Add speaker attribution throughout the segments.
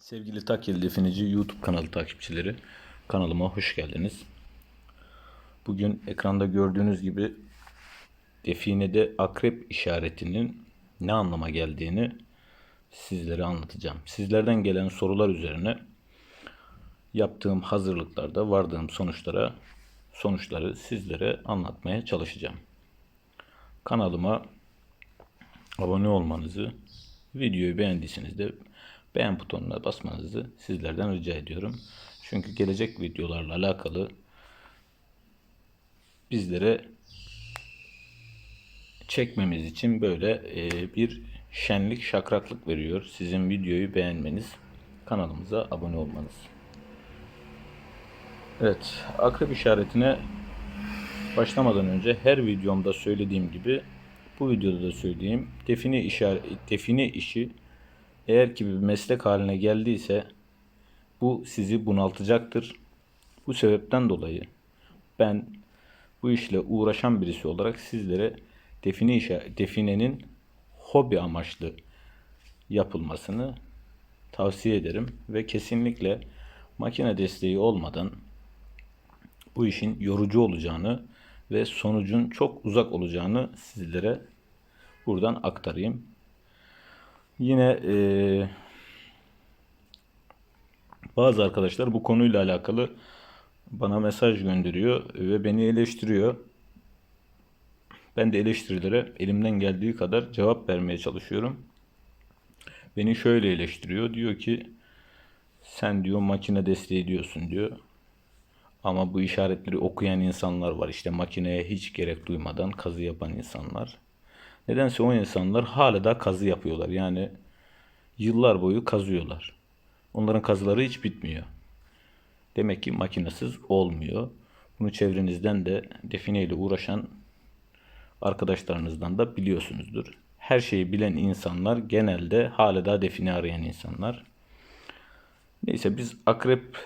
Speaker 1: Sevgili Takyeli Definici YouTube kanalı takipçileri, kanalıma hoş geldiniz. Bugün ekranda gördüğünüz gibi definede akrep işaretinin ne anlama geldiğini sizlere anlatacağım. Sizlerden gelen sorular üzerine yaptığım hazırlıklarda vardığım sonuçlara sonuçları sizlere anlatmaya çalışacağım. Kanalıma abone olmanızı, videoyu beğendiyseniz de beğen butonuna basmanızı sizlerden rica ediyorum. Çünkü gelecek videolarla alakalı bizlere çekmemiz için böyle e, bir şenlik şakraklık veriyor. Sizin videoyu beğenmeniz, kanalımıza abone olmanız. Evet, akrep işaretine başlamadan önce her videomda söylediğim gibi bu videoda da söyleyeyim. Define işaret define işi eğer ki bir meslek haline geldiyse bu sizi bunaltacaktır. Bu sebepten dolayı ben bu işle uğraşan birisi olarak sizlere define işe, definenin hobi amaçlı yapılmasını tavsiye ederim ve kesinlikle makine desteği olmadan bu işin yorucu olacağını ve sonucun çok uzak olacağını sizlere buradan aktarayım. Yine eee, bazı arkadaşlar bu konuyla alakalı bana mesaj gönderiyor ve beni eleştiriyor. Ben de eleştirilere elimden geldiği kadar cevap vermeye çalışıyorum. Beni şöyle eleştiriyor. Diyor ki sen diyor makine desteği diyorsun diyor. Ama bu işaretleri okuyan insanlar var. İşte makineye hiç gerek duymadan kazı yapan insanlar. Nedense o insanlar hala da kazı yapıyorlar. Yani yıllar boyu kazıyorlar. Onların kazıları hiç bitmiyor. Demek ki makinesiz olmuyor. Bunu çevrenizden de defineyle uğraşan arkadaşlarınızdan da biliyorsunuzdur. Her şeyi bilen insanlar genelde hala da define arayan insanlar. Neyse biz akrep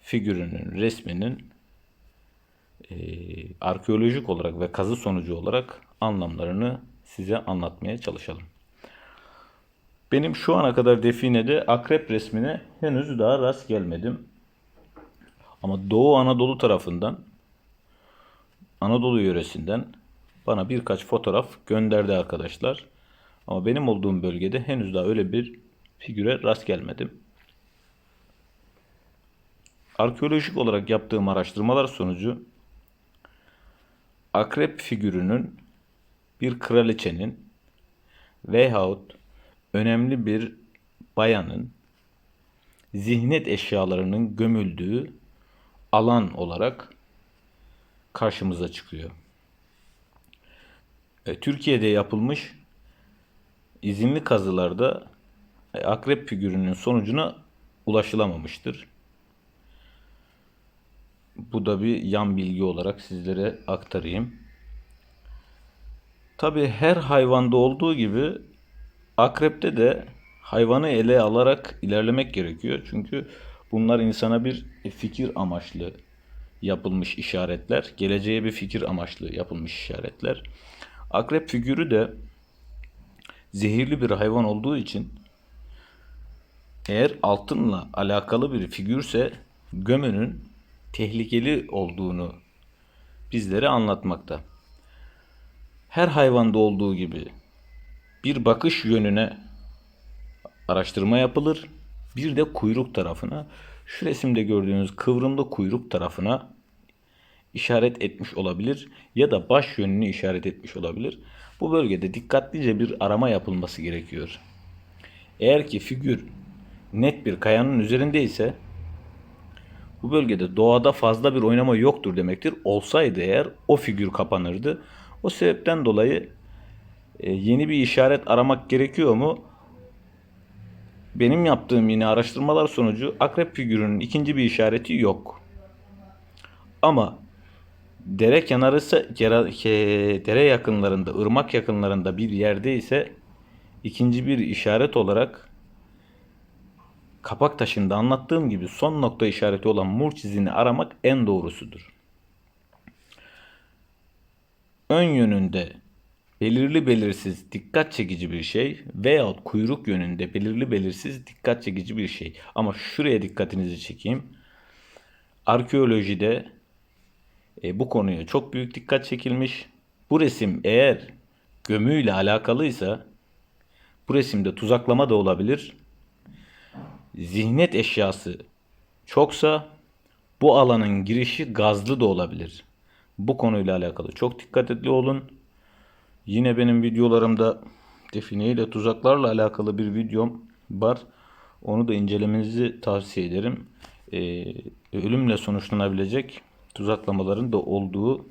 Speaker 1: figürünün resminin e, arkeolojik olarak ve kazı sonucu olarak anlamlarını size anlatmaya çalışalım. Benim şu ana kadar definede akrep resmine henüz daha rast gelmedim. Ama Doğu Anadolu tarafından Anadolu yöresinden bana birkaç fotoğraf gönderdi arkadaşlar. Ama benim olduğum bölgede henüz daha öyle bir figüre rast gelmedim. Arkeolojik olarak yaptığım araştırmalar sonucu akrep figürünün bir kraliçenin veyahut önemli bir bayanın zihnet eşyalarının gömüldüğü alan olarak karşımıza çıkıyor. E, Türkiye'de yapılmış izinli kazılarda e, akrep figürünün sonucuna ulaşılamamıştır. Bu da bir yan bilgi olarak sizlere aktarayım. Tabi her hayvanda olduğu gibi akrepte de hayvanı ele alarak ilerlemek gerekiyor. Çünkü bunlar insana bir fikir amaçlı yapılmış işaretler. Geleceğe bir fikir amaçlı yapılmış işaretler. Akrep figürü de zehirli bir hayvan olduğu için eğer altınla alakalı bir figürse gömünün tehlikeli olduğunu bizlere anlatmakta. Her hayvanda olduğu gibi bir bakış yönüne araştırma yapılır. Bir de kuyruk tarafına şu resimde gördüğünüz kıvrımlı kuyruk tarafına işaret etmiş olabilir ya da baş yönünü işaret etmiş olabilir. Bu bölgede dikkatlice bir arama yapılması gerekiyor. Eğer ki figür net bir kayanın üzerinde ise bu bölgede doğada fazla bir oynama yoktur demektir. Olsaydı eğer o figür kapanırdı. O sebepten dolayı e, yeni bir işaret aramak gerekiyor mu? Benim yaptığım yine araştırmalar sonucu akrep figürünün ikinci bir işareti yok. Ama dere kenarı dere yakınlarında, ırmak yakınlarında bir yerde ise ikinci bir işaret olarak kapak taşında anlattığım gibi son nokta işareti olan mur çizini aramak en doğrusudur. Ön yönünde belirli belirsiz dikkat çekici bir şey veyahut kuyruk yönünde belirli belirsiz dikkat çekici bir şey. Ama şuraya dikkatinizi çekeyim. Arkeolojide e, bu konuya çok büyük dikkat çekilmiş. Bu resim eğer gömüyle alakalıysa bu resimde tuzaklama da olabilir. Zihnet eşyası çoksa bu alanın girişi gazlı da olabilir. Bu konuyla alakalı çok dikkatli olun. Yine benim videolarımda define ile tuzaklarla alakalı bir videom var. Onu da incelemenizi tavsiye ederim. Ee, ölümle sonuçlanabilecek tuzaklamaların da olduğu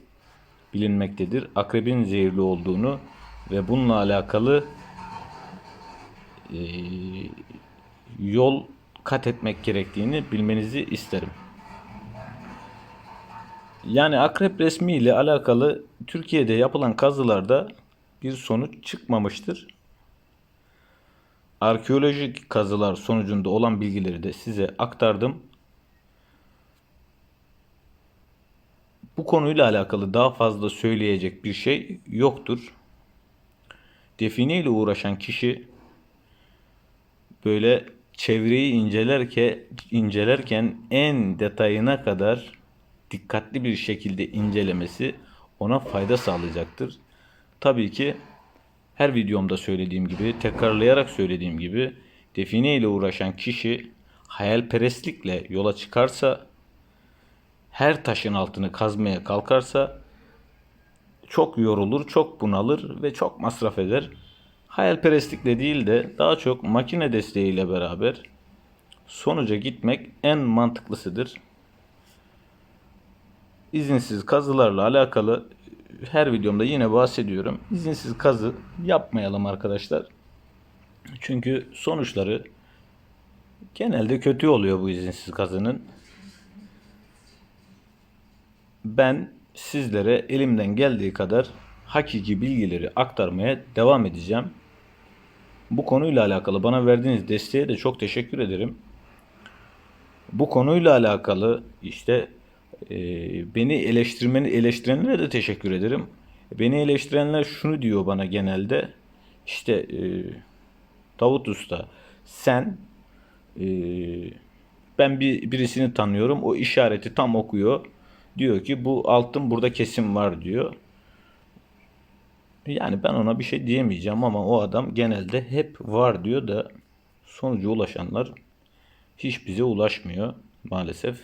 Speaker 1: bilinmektedir. Akrebin zehirli olduğunu ve bununla alakalı e, yol kat etmek gerektiğini bilmenizi isterim. Yani akrep resmi ile alakalı Türkiye'de yapılan kazılarda bir sonuç çıkmamıştır. Arkeolojik kazılar sonucunda olan bilgileri de size aktardım. Bu konuyla alakalı daha fazla söyleyecek bir şey yoktur. Define ile uğraşan kişi böyle çevreyi incelerken incelerken en detayına kadar dikkatli bir şekilde incelemesi ona fayda sağlayacaktır. Tabii ki her videomda söylediğim gibi, tekrarlayarak söylediğim gibi define ile uğraşan kişi hayalperestlikle yola çıkarsa her taşın altını kazmaya kalkarsa çok yorulur, çok bunalır ve çok masraf eder. Hayalperestlikle değil de daha çok makine desteğiyle beraber sonuca gitmek en mantıklısıdır. İzinsiz kazılarla alakalı her videomda yine bahsediyorum. İzinsiz kazı yapmayalım arkadaşlar. Çünkü sonuçları genelde kötü oluyor bu izinsiz kazının. Ben sizlere elimden geldiği kadar hakiki bilgileri aktarmaya devam edeceğim. Bu konuyla alakalı bana verdiğiniz desteğe de çok teşekkür ederim. Bu konuyla alakalı işte e, beni eleştirmeni eleştirenlere de teşekkür ederim. Beni eleştirenler şunu diyor bana genelde. İşte e, Davut Usta sen e, ben bir birisini tanıyorum. O işareti tam okuyor. Diyor ki bu altın burada kesim var diyor. Yani ben ona bir şey diyemeyeceğim ama o adam genelde hep var diyor da sonuca ulaşanlar hiç bize ulaşmıyor maalesef.